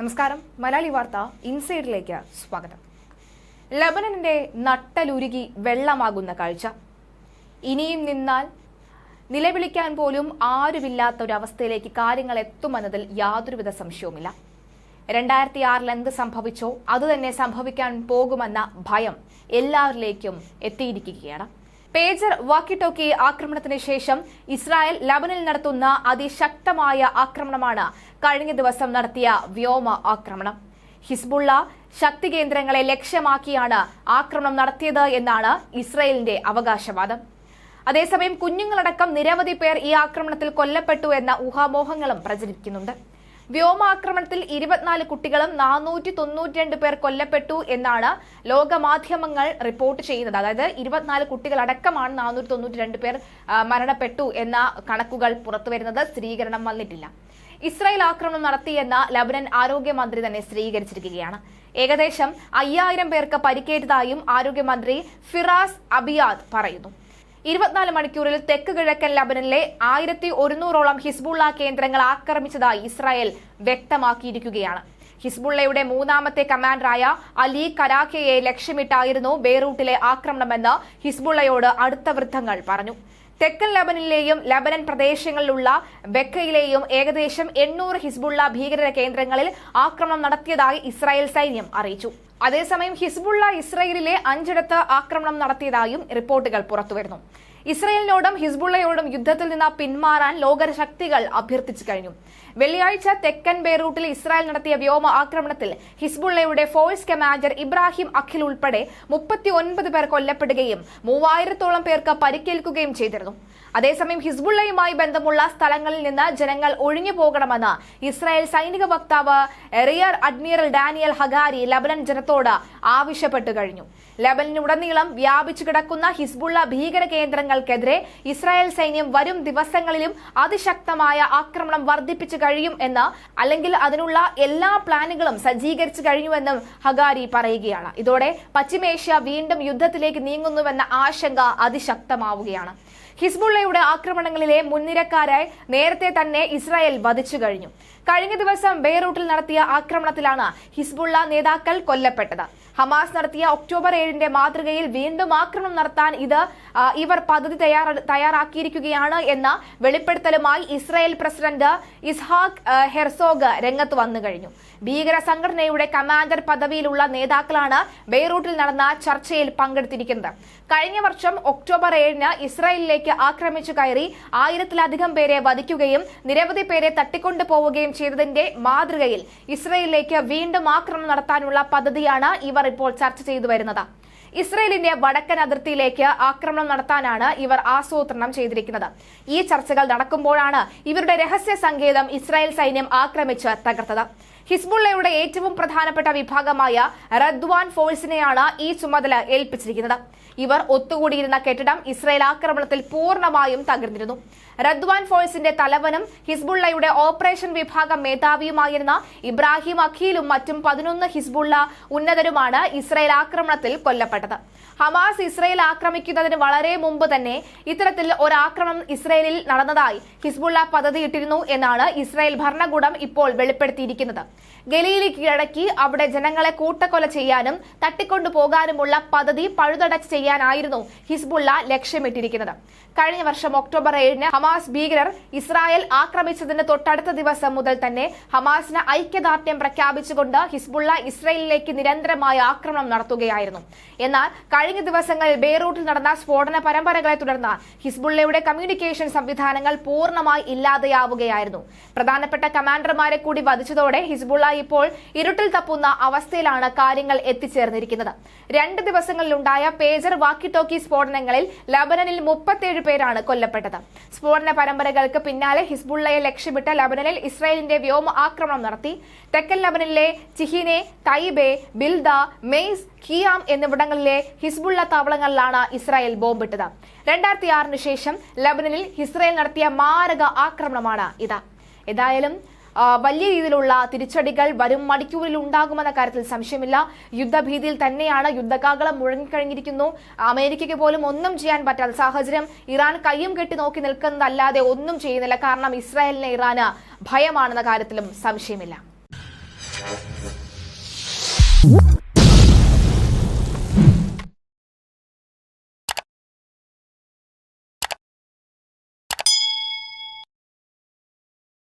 നമസ്കാരം. മലയാളി വാർത്ത ഇൻസൈഡിലേക്ക് സ്വാഗതം. ലബനനിന്റെ നട്ടലുരുകി വെള്ളമാകുന്ന കാഴ്ച. ഇനിയും നിന്നാൽ നിലവിളിക്കാൻ പോലും ആരുമില്ലാത്ത ഒരവസ്ഥയിലേക്ക് കാര്യങ്ങൾ എത്തുമെന്നതിൽ യാതൊരുവിധ സംശയവുമില്ല. രണ്ടായിരത്തി ആറിൽ എന്ത് സംഭവിച്ചോ അതുതന്നെ സംഭവിക്കാൻ പോകുമെന്ന ഭയം എല്ലാവരിലേക്കും എത്തിയിരിക്കുകയാണ്. പേജർ വാക്കി ടോക്കി ആക്രമണത്തിന് ശേഷം ഇസ്രായേൽ ലബനിൽ നടത്തുന്ന അതിശക്തമായ ആക്രമണമാണ് കഴിഞ്ഞ ദിവസം നടത്തിയ വ്യോമ ആക്രമണം. ഹിസ്ബുള്ള ശക്തി കേന്ദ്രങ്ങളെ ലക്ഷ്യമാക്കിയാണ് ആക്രമണം നടത്തിയത് എന്നാണ് ഇസ്രായേലിന്റെ അവകാശവാദം. അതേസമയം കുഞ്ഞുങ്ങളടക്കം നിരവധി പേർ ഈ ആക്രമണത്തിൽ കൊല്ലപ്പെട്ടു എന്ന ഊഹാമോഹങ്ങളും പ്രചരിക്കുന്നുണ്ട്. വ്യോമാക്രമണത്തിൽ ഇരുപത്തിനാല് കുട്ടികളും നാനൂറ്റി തൊണ്ണൂറ്റിരണ്ട് പേർ കൊല്ലപ്പെട്ടു എന്നാണ് ലോകമാധ്യമങ്ങൾ റിപ്പോർട്ട് ചെയ്യുന്നത്. അതായത് ഇരുപത്തിനാല് കുട്ടികളടക്കമാണ് നാനൂറ്റി തൊണ്ണൂറ്റി രണ്ട് പേർ മരണപ്പെട്ടു എന്ന കണക്കുകൾ പുറത്തുവരുന്നത് സ്ഥിരീകരണം വന്നിട്ടില്ല. ഇസ്രായേൽ ആക്രമണം നടത്തിയെന്ന ലബനൻ ആരോഗ്യമന്ത്രി തന്നെ സ്ഥിരീകരിച്ചിരിക്കുകയാണ്. ഏകദേശം അയ്യായിരം പേർക്ക് പരിക്കേറ്റതായും ആരോഗ്യമന്ത്രി ഫിറാസ് അബിയാദ് പറയുന്നു. ഇരുപത്തിനാല് മണിക്കൂറിൽ തെക്ക് കിഴക്കൻ ലബനനിലെ ആയിരത്തി ഒരുന്നൂറോളം ഹിസ്ബുള്ള കേന്ദ്രങ്ങൾ ആക്രമിച്ചതായി ഇസ്രായേൽ വ്യക്തമാക്കിയിരിക്കുകയാണ്. ഹിസ്ബുള്ളയുടെ മൂന്നാമത്തെ കമാൻഡറായ അലി കരാഖയെ ലക്ഷ്യമിട്ടായിരുന്നു ബെയ്റൂട്ടിലെ ആക്രമണമെന്ന് ഹിസ്ബുള്ളയോട് അടുത്ത വൃത്തങ്ങൾ പറഞ്ഞു. തെക്കൻ ലബനിലെയും ലബനൻ പ്രദേശങ്ങളിലുള്ള ബെക്കയിലെയും ഏകദേശം എണ്ണൂറ് ഹിസ്ബുള്ള ഭീകര കേന്ദ്രങ്ങളിൽ ആക്രമണം നടത്തിയതായി ഇസ്രായേൽ സൈന്യം അറിയിച്ചു. അതേസമയം ഹിസ്ബുള്ള ഇസ്രയേലിലെ അഞ്ചിടത്ത് ആക്രമണം നടത്തിയതായും റിപ്പോർട്ടുകൾ പുറത്തുവരുന്നു. ഇസ്രയേലിനോടും ഹിസ്ബുള്ളയോടും യുദ്ധത്തിൽ നിന്ന് പിന്മാറാൻ ലോകശക്തികൾ അഭ്യർത്ഥിച്ചു കഴിഞ്ഞു. വെള്ളിയാഴ്ച തെക്കൻ ബെയ്റൂട്ടിൽ ഇസ്രായേൽ നടത്തിയ വ്യോമ ആക്രമണത്തിൽ ഹിസ്ബുള്ളയുടെ ഫോഴ്സ് കമാൻഡർ ഇബ്രാഹിം അഖിൽ ഉൾപ്പെടെ മുപ്പത്തി ഒൻപത് പേർ കൊല്ലപ്പെടുകയും മൂവായിരത്തോളം പേർക്ക് പരിക്കേൽക്കുകയും ചെയ്തിരുന്നു. അതേസമയം ഹിസ്ബുള്ളയുമായി ബന്ധമുള്ള സ്ഥലങ്ങളിൽ നിന്ന് ജനങ്ങൾ ഒഴിഞ്ഞു പോകണമെന്ന് ഇസ്രായേൽ സൈനിക വക്താവ് rear admiral Daniel Hagari Lebanon ജനത്തോട് ആവശ്യപ്പെട്ടു കഴിഞ്ഞു. ലബനനുടനീളം വ്യാപിച്ചു കിടക്കുന്ന ഹിസ്ബുള്ള ഭീകര കേന്ദ്രങ്ങൾക്കെതിരെ ഇസ്രായേൽ സൈന്യം വരും ദിവസങ്ങളിലും അതിശക്തമായ ആക്രമണം വർദ്ധിപ്പിച്ചു കഴിയും എന്ന് അല്ലെങ്കിൽ അതിനുള്ള എല്ലാ പ്ലാനുകളും സജ്ജീകരിച്ചു കഴിഞ്ഞുവെന്നും ഹഗാരി പറയുകയാണ്. ഇതോടെ പശ്ചിമേഷ്യ വീണ്ടും യുദ്ധത്തിലേക്ക് നീങ്ങുന്നുവെന്ന ആശങ്ക അതിശക്തമാവുകയാണ്. ഹിസ്ബുള്ളയുടെ ആക്രമണങ്ങളിലെ മുൻനിരക്കാരായി നേരത്തെ തന്നെ ഇസ്രായേൽ വധിച്ചു കഴിഞ്ഞു. കഴിഞ്ഞ ദിവസം ബെയ്റൂട്ടിൽ നടത്തിയ ആക്രമണത്തിലാണ് ഹിസ്ബുള്ള നേതാക്കൾ കൊല്ലപ്പെട്ടത്. ഹമാസ് നടത്തിയ ഒക്ടോബർ ഏഴിന്റെ മാതൃകയിൽ വീണ്ടും ആക്രമണം നടത്താൻ ഇത് ഇവർ പദ്ധതി തയ്യാറ തയ്യാറാക്കിയിരിക്കുകയാണ് എന്ന വെളിപ്പെടുത്തലുമായി ഇസ്രായേൽ പ്രസിഡന്റ് ഇസ്ഹാഖ് ഹെർസോഗ് രംഗത്ത് വന്നു കഴിഞ്ഞു. ഭീകര സംഘടനയുടെ കമാൻഡർ പദവിയിലുള്ള നേതാക്കളാണ് ബെയ്റൂട്ടിൽ നടന്ന ചർച്ചയിൽ പങ്കെടുത്തിരിക്കുന്നത്. കഴിഞ്ഞ വർഷം ഒക്ടോബർ ഏഴിന് ഇസ്രായേലിലേക്ക് ആക്രമിച്ചു കയറി ആയിരത്തിലധികം പേരെ വധിക്കുകയും നിരവധി പേരെ തട്ടിക്കൊണ്ടു പോവുകയും ചെയ്തതിന്റെ മാതൃകയിൽ ഇസ്രയേലിലേക്ക് വീണ്ടും ആക്രമണം നടത്താനുള്ള പദ്ധതിയാണ് ഇവർ ഇപ്പോൾ ചർച്ച ചെയ്തു വരുന്നത്. ഇസ്രയേലിന്റെ വടക്കൻ അതിർത്തിയിലേക്ക് ആക്രമണം നടത്താനാണ് ഇവർ ആസൂത്രണം ചെയ്തിരിക്കുന്നത്. ഈ ചർച്ചകൾ നടക്കുമ്പോഴാണ് ഇവരുടെ രഹസ്യ സങ്കേതം ഇസ്രായേൽ സൈന്യം ആക്രമിച്ച് തകർത്തത്. ഹിസ്ബുള്ളയുടെ ഏറ്റവും പ്രധാനപ്പെട്ട വിഭാഗമായ റദ്വാൻ ഫോഴ്സിനെയാണ് ഈ ചുമതല ഏൽപ്പിച്ചിരിക്കുന്നത്. ഇവർ ഒത്തുകൂടിയിരുന്ന കെട്ടിടം ഇസ്രയേൽ ആക്രമണത്തിൽ പൂർണമായും തകർന്നിരുന്നു. റദ്വാൻ ഫോഴ്സിന്റെ തലവനും ഹിസ്ബുള്ളയുടെ ഓപ്പറേഷൻ വിഭാഗം മേധാവിയുമായിരുന്ന ഇബ്രാഹിം അഖീലും മറ്റും പതിനൊന്ന് ഹിസ്ബുള്ള ഉന്നതരുമാണ് ഇസ്രയേൽ ആക്രമണത്തിൽ കൊല്ലപ്പെട്ടത്. ഹമാസ് ഇസ്രയേൽ ആക്രമിക്കുന്നതിന് വളരെ മുമ്പ് തന്നെ ഇത്തരത്തിൽ ഒരാക്രമണം ഇസ്രയേലിൽ നടന്നതായി ഹിസ്ബുള്ള പദ്ധതിയിട്ടിരുന്നു എന്നാണ് ഇസ്രയേൽ ഭരണകൂടം ഇപ്പോൾ വെളിപ്പെടുത്തിയിരിക്കുന്നത്. ഗലീലി കീഴടക്കി അവിടെ ജനങ്ങളെ കൂട്ടക്കൊല ചെയ്യാനും തട്ടിക്കൊണ്ടുപോകാനുമുള്ള പദ്ധതി പഴുതടച്ച് ചെയ്യാനായിരുന്നു ഹിസ്ബുള്ള ലക്ഷ്യമിട്ടിരിക്കുന്നത്. കഴിഞ്ഞ വർഷം ഒക്ടോബർ ഏഴിന് ഹമാസ് ഭീകരർ ഇസ്രായേൽ ആക്രമിച്ചതിന് തൊട്ടടുത്ത ദിവസം മുതൽ തന്നെ ഹമാസിന് ഐക്യദാർഢ്യം പ്രഖ്യാപിച്ചുകൊണ്ട് ഹിസ്ബുള്ള ഇസ്രായേലിലേക്ക് നിരന്തരമായ ആക്രമണം നടത്തുകയായിരുന്നു. എന്നാൽ കഴിഞ്ഞ ദിവസങ്ങളിൽ ബെയ്റൂട്ടിൽ നടന്ന സ്ഫോടന പരമ്പരകളെ തുടർന്ന് ഹിസ്ബുള്ളയുടെ കമ്മ്യൂണിക്കേഷൻ സംവിധാനങ്ങൾ പൂർണമായി ഇല്ലാതെയാവുകയായിരുന്നു. പ്രധാനപ്പെട്ട കമാൻഡർമാരെ കൂടി വധിച്ചതോടെ ഹിസ്ബുള്ള ഇപ്പോൾ ഇരുട്ടിൽ തപ്പുന്ന അവസ്ഥയിലാണ് കാര്യങ്ങൾ എത്തിച്ചേർന്നിരിക്കുന്നത്. രണ്ട് ദിവസങ്ങളിലുണ്ടായ പേജർ വാക്കി ടോക്കി സ്ഫോടനങ്ങളിൽ ലബനനിൽ മുപ്പത്തിയേഴ് പേരാണ് കൊല്ലപ്പെട്ടത്. സ്ഫോടന പരമ്പരകൾക്ക് പിന്നാലെ ഹിസ്ബുള്ളയെ ലക്ഷ്യമിട്ട് ലബനനിൽ ഇസ്രായേലിന്റെ വ്യോമ ആക്രമണം നടത്തി. തെക്കൻ ലബനനിലെ ചിഹിനെ തൈബെ ബിൽദ മെയ്സ് ഖിയാം എന്നിവിടങ്ങളിലെ ഹിസ്ബുള്ള താവളങ്ങളിലാണ് ഇസ്രായേൽ ബോംബിട്ടത്. രണ്ടായിരത്തി ആറിന് ശേഷം ലബനനിൽ ഇസ്രായേൽ നടത്തിയ മാരക ആക്രമണമാണ് ഇത്. ഏതായാലും വലിയ രീതിയിലുള്ള തിരിച്ചടികൾ വരും മണിക്കൂറിൽ ഉണ്ടാകുമെന്ന കാര്യത്തിൽ സംശയമില്ല. യുദ്ധഭീതിയിൽ തന്നെയാണ് യുദ്ധകാകളം മുഴങ്ങിക്കഴിഞ്ഞിരിക്കുന്നു. അമേരിക്കയ്ക്ക് പോലും ഒന്നും ചെയ്യാൻ പറ്റാത്ത സാഹചര്യം. ഇറാൻ കയ്യും കെട്ടി നോക്കി നിൽക്കുന്നതല്ലാതെ ഒന്നും ചെയ്യുന്നില്ല. കാരണം ഇസ്രായേലിനെ ഇറാന് ഭയമാണെന്ന കാര്യത്തിലും സംശയമില്ല.